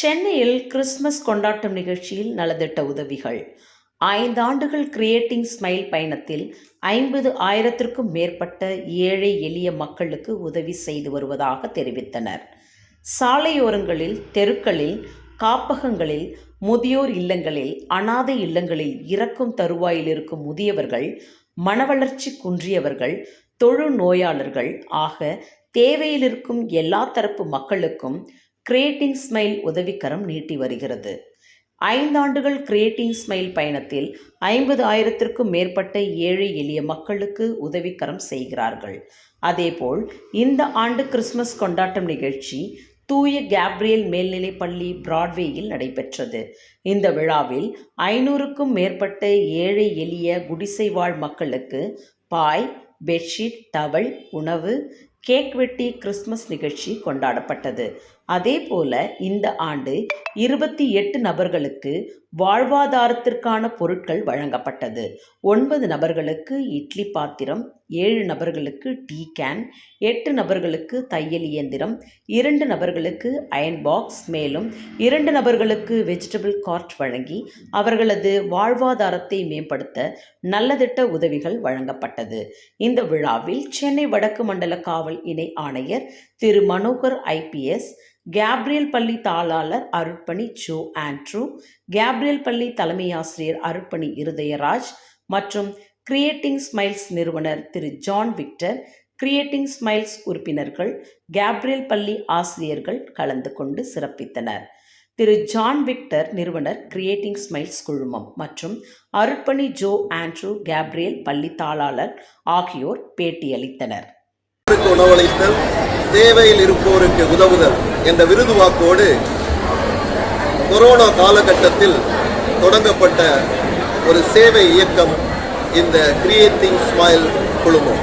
சென்னையில் கிறிஸ்துமஸ் கொண்டாட்டம் நிகழ்ச்சியில் நலத்திட்ட உதவிகள். ஐந்தாண்டுகள் கிரியேட்டிங் ஸ்மைல் பயணத்தில் ஐம்பது ஆயிரத்திற்கும் மேற்பட்ட ஏழை எளிய மக்களுக்கு உதவி செய்து வருவதாக தெரிவித்தனர். சாலையோரங்களில் தெருக்களில் காப்பகங்களில் முதியோர் இல்லங்களில் அனாதை இல்லங்களில் இறக்கும் தருவாயில் இருக்கும் முதியவர்கள் மனவளர்ச்சி குன்றியவர்கள் தொழு நோயாளர்கள் ஆக தேவையிலிருக்கும் எல்லா தரப்பு மக்களுக்கும் கிரியேட்டிங் ஸ்மைல் உதவிக்கரம் நீட்டி வருகிறது. ஐந்தாண்டுகள் கிரியேட்டிங் ஸ்மைல் பயணத்தில் ஐம்பது ஆயிரத்திற்கும் மேற்பட்ட ஏழை எளிய மக்களுக்கு உதவிக்கரம் செய்கிறார்கள். அதேபோல் இந்த ஆண்டு கிறிஸ்மஸ் கொண்டாட்டம் நிகழ்ச்சி தூய கேப்ரியல் மேல்நிலைப்பள்ளி பிராட்வேயில் நடைபெற்றது. இந்த விழாவில் ஐநூறுக்கும் மேற்பட்ட ஏழை எளிய குடிசை வாழ் மக்களுக்கு பாய் பெட்ஷீட் டவல் உணவு கேக் வெட்டி கிறிஸ்மஸ் நிகழ்ச்சி கொண்டாடப்பட்டது. அதேபோல இந்த ஆண்டு இருபத்தி எட்டு நபர்களுக்கு வாழ்வாதாரத்திற்கான பொருட்கள் வழங்கப்பட்டது. ஒன்பது நபர்களுக்கு இட்லி பாத்திரம் ஏழு நபர்களுக்கு டீ கேன் எட்டு நபர்களுக்கு தையல் இயந்திரம் இரண்டு நபர்களுக்கு அயன் பாக்ஸ் மேலும் இரண்டு நபர்களுக்கு வெஜிடபிள் கார்ட் வழங்கி அவர்களது வாழ்வாதாரத்தை மேம்படுத்த நல்லதிட்ட உதவிகள் வழங்கப்பட்டது. இந்த விழாவில் சென்னை வடக்கு மண்டல காவல் இணை ஆணையர் திரு மனோகர் ஐபிஎஸ் கேப்ரியல் பள்ளி தாளாளர் அருட்பணி ஜோ ஆண்ட்ரூ கேப்ரியல் பள்ளி தலைமை ஆசிரியர் அருட்பணி இருதயராஜ் மற்றும் கிரியேட்டிங் ஸ்மைல்ஸ் நிறுவனர் Thiru John Victor Creating Smiles உறுப்பினர்கள் கேப்ரியல் பள்ளி ஆசிரியர்கள் கலந்து கொண்டு சிறப்பித்தனர். திரு ஜான் விக்டர் நிறுவனர் கிரியேட்டிங் ஸ்மைல்ஸ் குழுமம் மற்றும் அருட்பணி ஜோ ஆண்ட்ரூ கேப்ரியல் பள்ளி தாளாளர் ஆகியோர் பேட்டியளித்தனர். உணவளித்தல் தேவையில் இருப்போருக்கு உதவுதல் என்ற விருது வாக்கோடு கொரோனா காலகட்டத்தில் தொடங்கப்பட்ட ஒரு சேவை இயக்கம் இந்த கிரியேட்டிங் ஸ்மைல் குழுமம்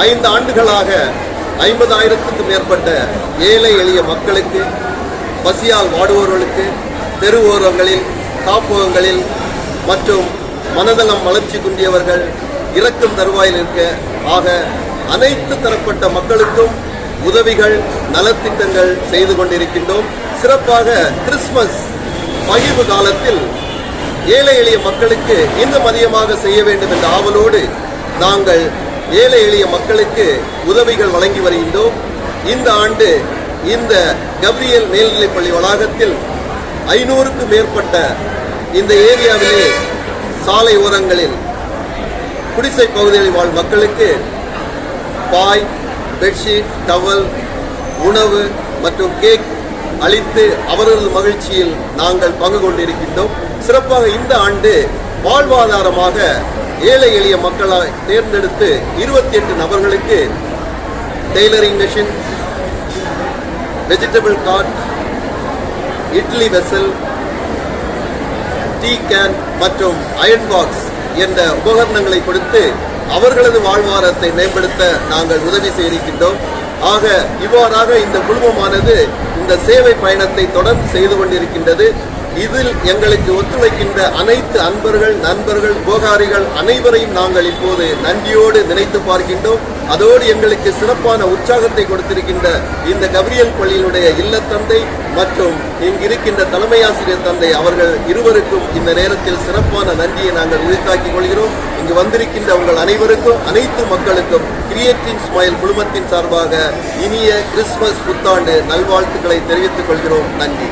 ஐந்து ஆண்டுகளாக ஐம்பதாயிரத்துக்கும் மேற்பட்ட ஏழை எளிய மக்களுக்கு பசியால் வாடுவோர்களுக்கு தெருவோரங்களில் காப்பகங்களில் மற்றும் மனதளம் வளர்ச்சி குன்றியவர்கள் இறக்கும் தருவாயில் இருக்க ஆக அனைத்து தரப்பட்ட மக்களுக்கும் உதவிகள் நலத்திட்டங்கள் செய்து கொண்டிருக்கின்றோம். சிறப்பாக கிறிஸ்துமஸ் பகிர்வு காலத்தில் ஏழை எளிய மக்களுக்கு இன்னும் அதிகமாக செய்ய வேண்டும் என்ற ஆவலோடு நாங்கள் ஏழை எளிய மக்களுக்கு உதவிகள் வழங்கி வருகின்றோம். இந்த ஆண்டு இந்த கப்ரியல் மேல்நிலைப்பள்ளி வளாகத்தில் ஐநூறுக்கும் மேற்பட்ட இந்த ஏரியாவிலே சாலை ஓரங்களில் குடிசை பகுதிகளில் வாழ் மக்களுக்கு பாய் பெட்ஷீட் டவல் உணவு மற்றும் கேக் அளித்து அவர்களது மகிழ்ச்சியில் நாங்கள் பங்கு கொண்டிருக்கின்றோம். சிறப்பாக இந்த ஆண்டு வாழ்வாதாரமாக ஏழை எளிய மக்களை தேர்ந்தெடுத்து இருபத்தி எட்டு நபர்களுக்கு tailoring machine vegetable cart idli vessel tea can மற்றும் அயன் பாக்ஸ் என்ற உபகரணங்களை கொடுத்து அவர்களது வாழ்வாரத்தை மேம்படுத்த நாங்கள் உதவி செய்திருக்கின்றோம். ஆக இவ்வாறாக இந்த குழுமமானது இந்த சேவை பயணத்தை தொடர்ந்து செய்து கொண்டிருக்கின்றது. இதில் எங்களுக்கு ஒத்துழைக்கின்ற அனைத்து அன்பர்கள் நண்பர்கள் உபகாரிகள் அனைவரையும் நாங்கள் இப்போது நன்றியோடு நினைத்து பார்க்கின்றோம். அதோடு எங்களுக்கு சிறப்பான உற்சாகத்தை கொடுத்திருக்கின்ற இந்த கபிரியல் பள்ளியினுடைய இல்லத்தந்தை மற்றும் இங்கிருக்கின்ற தலைமை ஆசிரியர் தந்தை அவர்கள் இருவருக்கும் இந்த நேரத்தில் சிறப்பான நன்றியை நாங்கள் உரித்தாக்கிக் கொள்கிறோம். இங்கு வந்திருக்கின்ற உங்கள் அனைவருக்கும் அனைத்து மக்களுக்கும் கிரியேட்டிங் ஸ்மைல் குழுமத்தின் சார்பாக இனிய கிறிஸ்துமஸ் புத்தாண்டு நல்வாழ்த்துக்களை தெரிவித்துக் கொள்கிறோம். நன்றி.